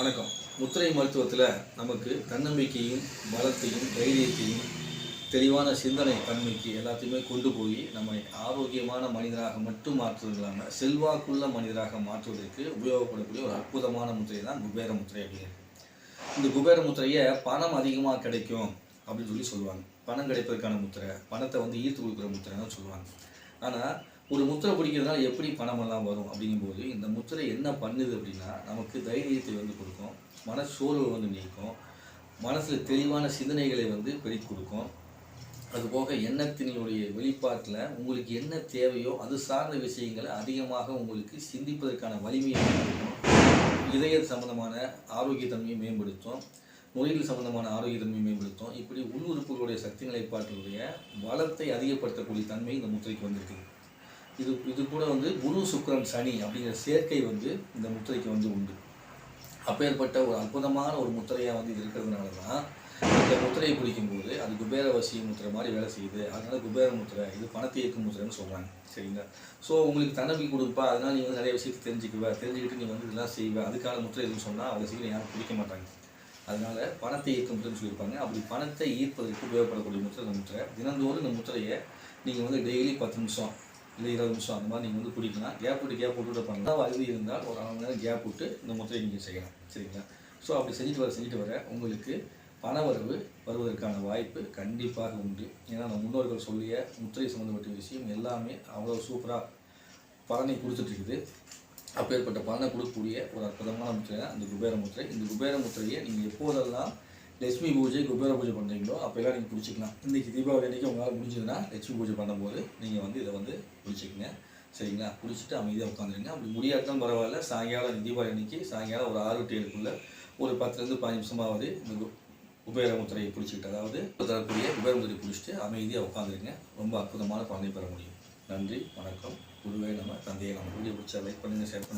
வணக்கம். முத்திரை மருத்துவத்தில் நமக்கு தன்னம்பிக்கையும் பலத்தையும் தைரியத்தையும் தெளிவான சிந்தனை தன்மைக்கு எல்லாத்தையுமே கொண்டு போய் நம்மை ஆரோக்கியமான மனிதராக மட்டும் மாற்றுவது இல்லாமல் செல்வாக்குள்ள மனிதராக மாற்றுவதற்கு உபயோகப்படக்கூடிய ஒரு அற்புதமான முத்திரை தான் குபேர முத்திரை அப்படிங்கிறது இந்த குபேர முத்திரையை பணம் அதிகமாக கிடைக்கும் அப்படின்னு சொல்லி சொல்லுவாங்க. பணம் கிடைப்பதற்கான முத்திரை பணத்தை வந்து ஈர்த்து கொடுக்குற முத்திரைன்னு சொல்லுவாங்க. ஆனால் ஒரு முத்திரை பிடிக்கிறதுனால எப்படி பணமெல்லாம் வரும் அப்படிங்கும்போது இந்த முத்திரை என்ன பண்ணுது அப்படின்னா நமக்கு தைரியத்தை வந்து கொடுக்கும் மனச்சோர்வு வந்து நீக்கும் மனசில் தெளிவான சிந்தனைகளை வந்து பெருக்கி கொடுக்கும். அதுபோக எண்ணத்தினுடைய வெளிப்பாட்டில் உங்களுக்கு என்ன தேவையோ அது சார்ந்த விஷயங்களை அதிகமாக உங்களுக்கு சிந்திப்பதற்கான வலிமையை கொடுக்கும். இதய சம்பந்தமான ஆரோக்கியத்தன்மையை மேம்படுத்தும் நுரையீரல் சம்பந்தமான ஆரோக்கியத்தன்மையை மேம்படுத்தும். இப்படி உள்ளுறுப்புகளுடைய சக்தி நிலைப்பாட்டினுடைய வளத்தை அதிகப்படுத்தக்கூடிய தன்மை இந்த முத்திரைக்கு வந்திருக்குது. இது இது கூட வந்து குரு சுக்கரன் சனி அப்படிங்கிற சேர்க்கை வந்து இந்த முத்திரைக்கு வந்து உண்டு. அப்பேற்பட்ட ஒரு அற்புதமான ஒரு முத்திரையாக வந்து இது இருக்கிறதுனால தான் இந்த முத்திரையை பிடிக்கும்போது அது குபேர வசிய முத்திரை மாதிரி வேலை செய்யுது. அதனால குபேர முத்திரை இது பணத்தை இயக்கும் முத்திரைன்னு சொல்கிறாங்க சரிங்களா? ஸோ உங்களுக்கு தன்னம்பி கொடுப்பா. அதனால் நீ வந்து நிறைய விஷயத்தை தெரிஞ்சுக்குவ. தெரிஞ்சுக்கிட்டு நீ வந்து இதெல்லாம் செய்வ. அதுக்கான முத்திரை எதுவும் சொன்னால் அவ்வளோ சீக்கிரம் யாரும் பிடிக்க மாட்டாங்க. அதனால பணத்தை ஈர்க்கும் முத்திரைன்னு சொல்லியிருப்பாங்க. அப்படி பணத்தை ஈர்ப்பதற்கு உபயோகப்படக்கூடிய முத்திரை இந்த முத்திரை. தினந்தோறும் இந்த முத்திரையை நீங்கள் வந்து டெய்லி பத்து நிமிஷம் இல்லை இருபது நிமிஷம் அந்த மாதிரி நீங்கள் வந்து பிடிக்கலாம் கேப் விட்டு கேப் விட்டு பண்ணலாம் வசதி இருந்தால் ஒரு அரை மணி நேரம் கேப் விட்டு இந்த முத்திரையை நீங்கள் செய்யலாம். சரிங்களா? ஸோ அப்படி செஞ்சுட்டு வர செஞ்சுட்டு வர உங்களுக்கு பணவரவு வருவதற்கான வாய்ப்பு கண்டிப்பாக உண்டு. ஏன்னா நம்ம முன்னோர்கள் சொல்லிய முத்திரை சம்மந்தப்பட்ட விஷயம் எல்லாமே அவ்வளோ சூப்பராக பலனை கொடுத்துட்ருக்குது அப்பேற்பட்ட பலனை கொடுக்கக்கூடிய ஒரு அற்புதமான முத்திரை தான் இந்த குபேர முத்திரை. இந்த குபேர முத்திரையை நீங்கள் எப்போதெல்லாம் லட்சுமி பூஜை குபேர பூஜை பண்ணுறீங்களோ அப்போல்லாம் நீங்கள் பிடிச்சிக்கலாம் இன்றைக்கி தீபாவளி அன்றைக்கி உங்களால் முடிஞ்சதுன்னா லட்சுமி பூஜை பண்ணும்போது நீங்கள் வந்து இதை வந்து பிடிச்சிக்கங்க சரிங்களா? பிடிச்சிட்டு அமைதியாக உட்காந்துருங்க. அப்படி முடியாட்டாலும் பரவாயில்ல. சாயங்காலம் தீபாவளி அன்றைக்கி சாயங்காலம் ஒரு ஆறு டு ஏழுக்குள்ளே ஒரு பத்துலேருந்து பதினஞ்சு நிமிஷமாவது இந்த கு- பிடிச்சிக்கிட்டு அதாவது தரக்கூடிய குபேர பிடிச்சிட்டு அமைதியாக உட்காந்துருங்க. ரொம்ப அற்புதமான பலனை பெற முடியும். நன்றி வணக்கம். குருவே நம்ம தந்தையை நம்ம வீடியோ பிடிச்சா லைக் பண்ணுங்கள் ஷேர் பண்ணுங்கள்